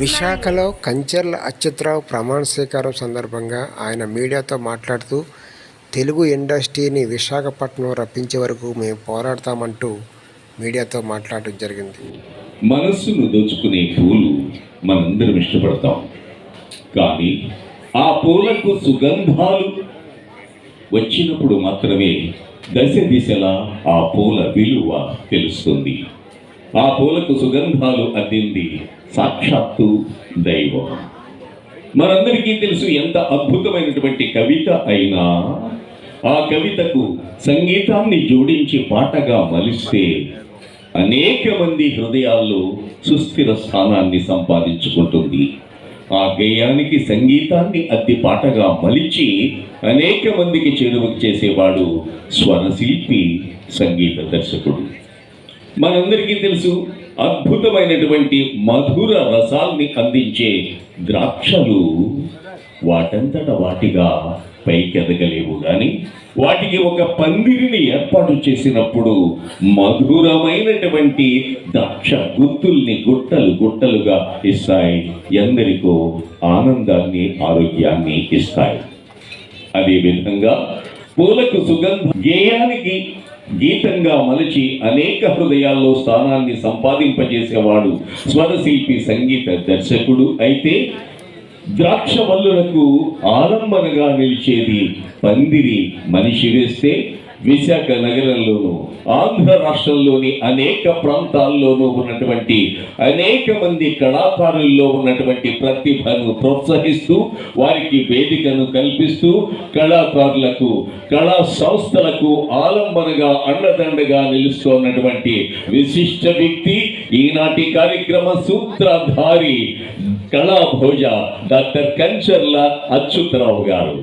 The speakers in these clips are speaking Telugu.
విశాఖలో కంచెర్ల అచ్యుతరావు ప్రమాణ స్వీకారం సందర్భంగా ఆయన మీడియాతో మాట్లాడుతూ తెలుగు ఇండస్ట్రీని విశాఖపట్నం రప్పించే వరకు మేము పోరాడతామంటూ మీడియాతో మాట్లాడడం జరిగింది. మనస్సును దోచుకునే పూలు మనందరం ఇష్టపడతాం. కానీ ఆ పూలకు సుగంధాలు వచ్చినప్పుడు మాత్రమే దశ దిశలా ఆ పూల విలువ తెలుస్తుంది. ఆ పూలకు సుగంధాలు అందింది సాక్షాత్తు దైవం. మనందరికీ తెలుసు ఎంత అద్భుతమైనటువంటి కవిత అయినా ఆ కవితకు సంగీతాన్ని జోడించి పాటగా మలిస్తే అనేక మంది హృదయాల్లో సుస్థిర స్థానాన్ని సంపాదించుకుంటుంది. ఆ గేయానికి సంగీతాన్ని అద్దె పాటగా మలిచి అనేక మందికి చేరువ చేసేవాడు స్వరశిల్పి సంగీత దర్శకుడు. మనందరికీ తెలుసు అద్భుతమైనటువంటి మధుర రసాల్ని అందించే ద్రాక్షలు వాటంతట వాటిగా పైకెదగలేవు కానీ వాటికి ఒక పందిరిని ఏర్పాటు చేసినప్పుడు మధురమైనటువంటి దక్ష గుత్తుల్ని గుట్టలు గుట్టలుగా ఇస్తాయి. ఎందరికో ఆనందాన్ని ఆరోగ్యాన్ని ఇస్తాయి. అదేవిధంగా పూలకు సుగంధ గేయానికి గీతంగా మలచి అనేక హృదయాల్లో స్థానాన్ని సంపాదింపజేసేవాడు స్వరశిల్పి సంగీత దర్శకుడు అయితే ద్రాక్ష వల్లులకు ఆలంబనగా నిలిచేది పందిరి మనిషి వేస్తే విశాఖ నగరంలోను ఆంధ్ర రాష్ట్రంలోని అనేక ప్రాంతాల్లోనూ ఉన్నటువంటి అనేక మంది కళాకారుల్లో ఉన్నటువంటి ప్రతిభను ప్రోత్సహిస్తూ వారికి వేదికను కల్పిస్తూ కళాకారులకు కళా సంస్థలకు ఆలంబనగా అండదండగా నిలుస్తున్నటువంటి విశిష్ట వ్యక్తి ఈనాటి కార్యక్రమ సూత్రధారి కళాభోజ డాక్టర్ కంచర్ల అచ్యుతరావు గారు.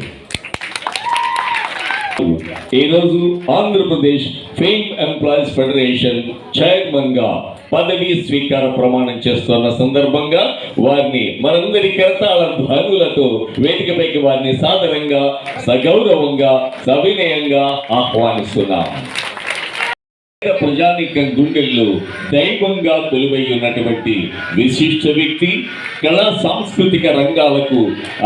ఈరోజు ఆంధ్రప్రదేశ్ ఫేమ్ ఎంప్లాయీస్ ఫెడరేషన్ చైర్మన్గా పదవీ స్వీకార ప్రమాణం చేస్తున్న సందర్భంగా వారిని మనందరి కరతాళ ధ్వనులతో వేదికపైకి వారిని సాదరంగా సగౌరవంగా సవినయంగా ఆహ్వానిస్తున్నాం. ప్రజానిక గుండెల్లో దైవంగా కొలువై ఉన్నటువంటి విశిష్ట వ్యక్తి కళా సాంస్కృతిక రంగాలకు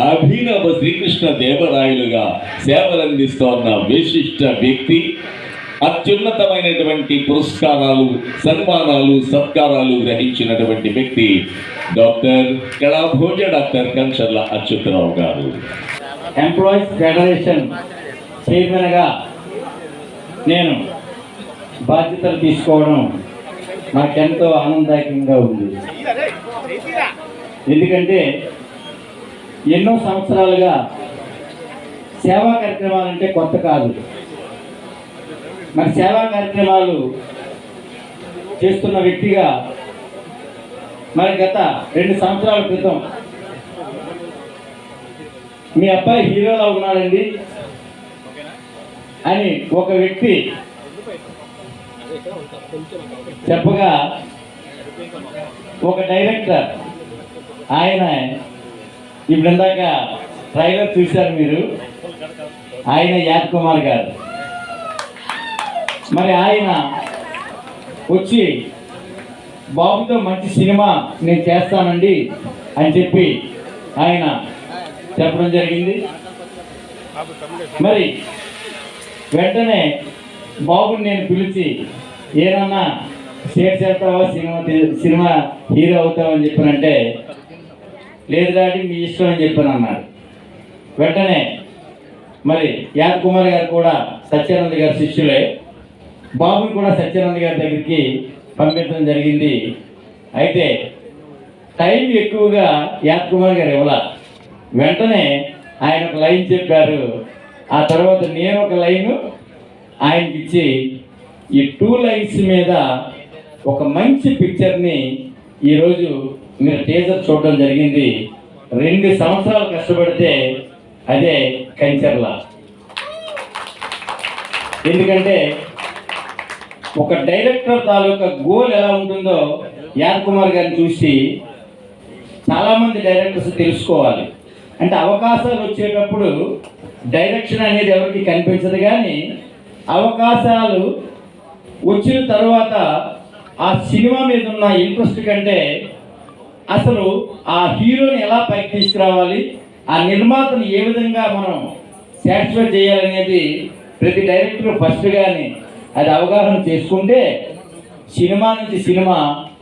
అభినవ శ్రీకృష్ణ దేవరాయలుగా సేవలందిస్తోన్న విశిష్ట వ్యక్తి అత్యున్నతమైనటువంటి పురస్కారాలు సన్మానాలు సత్కారాలు గ్రహించినటువంటి వ్యక్తి doctor Kalabhoja doctor Kancharla Achyutarao garu. Employees federation చైర్మన్గా నేను బాధ్యతలు తీసుకోవడం నాకెంతో ఆనందదాయకంగా ఉంది. ఎందుకంటే ఎన్నో సంవత్సరాలుగా సేవా కార్యక్రమాలంటే కొత్త కాదు. మరి సేవా కార్యక్రమాలు చేస్తున్న వ్యక్తిగా మరి గత రెండు సంవత్సరాల క్రితం మీ అబ్బాయి హీరోలా ఉన్నాడండి అని ఒక వ్యక్తి చెప్పగా ఒక డైరెక్టర్ ఆయన ఇప్పుడు ఇందాక ట్రైలర్ చూశారు మీరు. ఆయన యాద్ కుమార్ గారు. మరి ఆయన వచ్చి బాబుతో మంచి సినిమా నేను చేస్తానండి అని చెప్పి ఆయన చెప్పడం జరిగింది. మరి వెంటనే బాబుని నేను పిలిచి ఏదన్నా స్టేట్ చేస్తావా? సినిమా సినిమా హీరో అవుతావని అని చెప్పానంటే లేదు దాటి మీ ఇష్టం అని చెప్పాను అన్నారు. వెంటనే మరి యాద్ కుమార్ గారు కూడా సత్యానంద్ గారి శిష్యులే బాబుని కూడా సత్యానంద్ గారి దగ్గరికి పంపించడం జరిగింది. అయితే టైం ఎక్కువగా యాద్ కుమార్ గారు ఇవ్వాల. వెంటనే ఆయన ఒక లైన్ చెప్పారు. ఆ తర్వాత నేను ఒక లైను ఆయనకి ఇచ్చి ఈ టూ లైన్స్ మీద ఒక మంచి పిక్చర్ని ఈరోజు మీరు టీజర్ చూడడం జరిగింది. రెండు సంవత్సరాలు కష్టపడితే అదే కంచర్ల. ఎందుకంటే ఒక డైరెక్టర్ తాలూకా గోల్ ఎలా ఉంటుందో యాద్ కుమార్ గారిని చూసి చాలామంది డైరెక్టర్స్ తెలుసుకోవాలి. అంటే అవకాశాలు వచ్చేటప్పుడు డైరెక్షన్ అనేది ఎవరికి కనిపించదు కానీ అవకాశాలు వచ్చిన తర్వాత ఆ సినిమా మీద ఉన్న ఇంట్రెస్ట్ కంటే అసలు ఆ హీరోని ఎలా పైకి తీసుకురావాలి ఆ నిర్మాతను ఏ విధంగా మనం సాటిస్ఫై చేయాలనేది ప్రతి డైరెక్టర్ ఫస్ట్ కానీ అది అవగాహన చేసుకుంటే సినిమా నుంచి సినిమా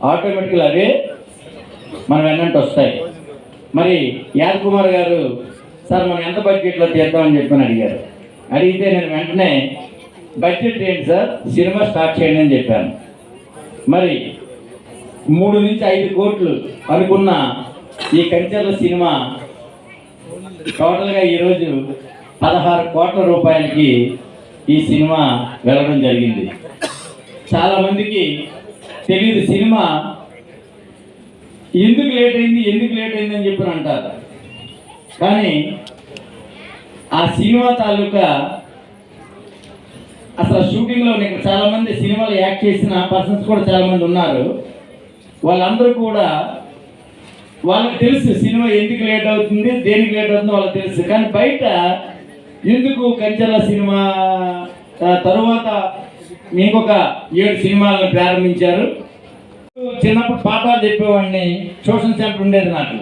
ఆటోమేటిక్గా అవే మనం వెన్నంటే వస్తాయి. మరి యాద్ కుమార్ గారు సార్ మనం ఎంత బడ్జెట్లో తీద్దామని చెప్పని అడిగారు. అడిగితే నేను వెంటనే బడ్జెట్ ఏంటి సార్? సినిమా స్టార్ట్ చేయండి అని చెప్పాను. మరి మూడు నుంచి ఐదు కోట్లు అనుకున్న ఈ కంచెర్ల సినిమా టోటల్గా ఈరోజు పదహారు కోట్ల రూపాయలకి ఈ సినిమా వెళ్ళడం జరిగింది. చాలామందికి తెలియదు సినిమా ఎందుకు లేట్ అయింది ఎందుకు లేట్ అయింది అని చెప్పి అంటారు. కానీ ఆ సినిమా తాలూకా అసలు షూటింగ్లో నీకు చాలా మంది సినిమాలు యాక్ట్ చేసిన పర్సన్స్ కూడా చాలా మంది ఉన్నారు. వాళ్ళందరూ కూడా వాళ్ళకి తెలుసు సినిమా ఎందుకు లేట్ అవుతుంది దేనికి లేట్ అవుతుందో వాళ్ళకి తెలుసు. కానీ బయట ఎందుకు కంచెల సినిమా తరువాత మీకు ఒక ఏడు సినిమాలను ప్రారంభించారు. చిన్నప్పుడు పాఠాలు చెప్పేవాడిని ట్యూషన్ సెంటర్ ఉండేది నాకు.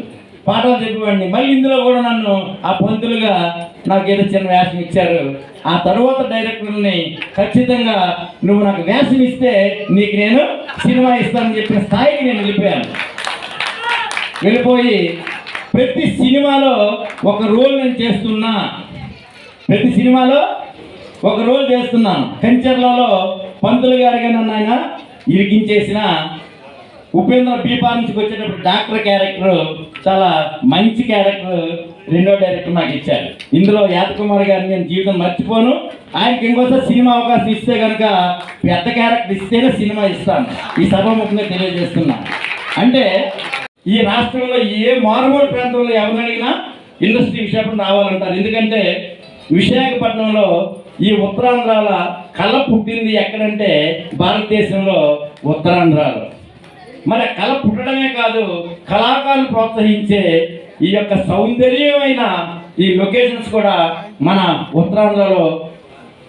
పాఠాలు చెప్పేవాడిని. మళ్ళీ ఇందులో కూడా నన్ను ఆ పంతులుగా నాకు ఏదో చిన్న వ్యాసం ఇచ్చారు. ఆ తర్వాత డైరెక్టర్ని ఖచ్చితంగా నువ్వు నాకు వ్యాసం ఇస్తే నీకు నేను సినిమా ఇస్తానని చెప్పిన స్థాయికి నేను వెళ్ళిపోయాను. వెళ్ళిపోయి ప్రతి సినిమాలో ఒక రోల్ నేను చేస్తున్నా. ప్రతి సినిమాలో ఒక రోల్ చేస్తున్నాను. కంచర్లలో పంతులు గారిగా నన్ను ఆయన ఇరికించేసిన ఉపేంద్ర బీపార్ నుంచి వచ్చేటప్పుడు డాక్టర్ క్యారెక్టర్ చాలా మంచి క్యారెక్టర్ రెండో డైరెక్టర్ నాకు ఇచ్చారు. ఇందులో యాదకుమార్ గారిని నేను జీవితం మర్చిపోను. ఆయనకి ఇంకోసారి సినిమా అవకాశం ఇస్తే కనుక పెద్ద క్యారెక్టర్ ఇస్తేనే సినిమా ఇస్తాను. ఈ సభాముఖంగా తెలియజేస్తున్నా. అంటే ఈ రాష్ట్రంలో ఏ మారుమూల ప్రాంతంలో ఎవరిని అడిగినా ఇండస్ట్రీ విశాఖపట్నం రావాలంటారు. ఎందుకంటే విశాఖపట్నంలో ఈ ఉత్తరాంధ్రాల కళ పుట్టింది ఎక్కడంటే భారతదేశంలో ఉత్తరాంధ్రాలో. మరి కళ పుట్టడమే కాదు కళాకారులు ప్రోత్సహించే ఈ యొక్క సౌందర్యమైన ఈ లొకేషన్స్ కూడా మన ఉత్తరాంధ్రలో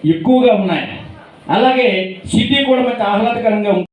ఎక్కువగా ఉన్నాయి. అలాగే సిటీ కూడా మంచి ఆహ్లాదకరంగా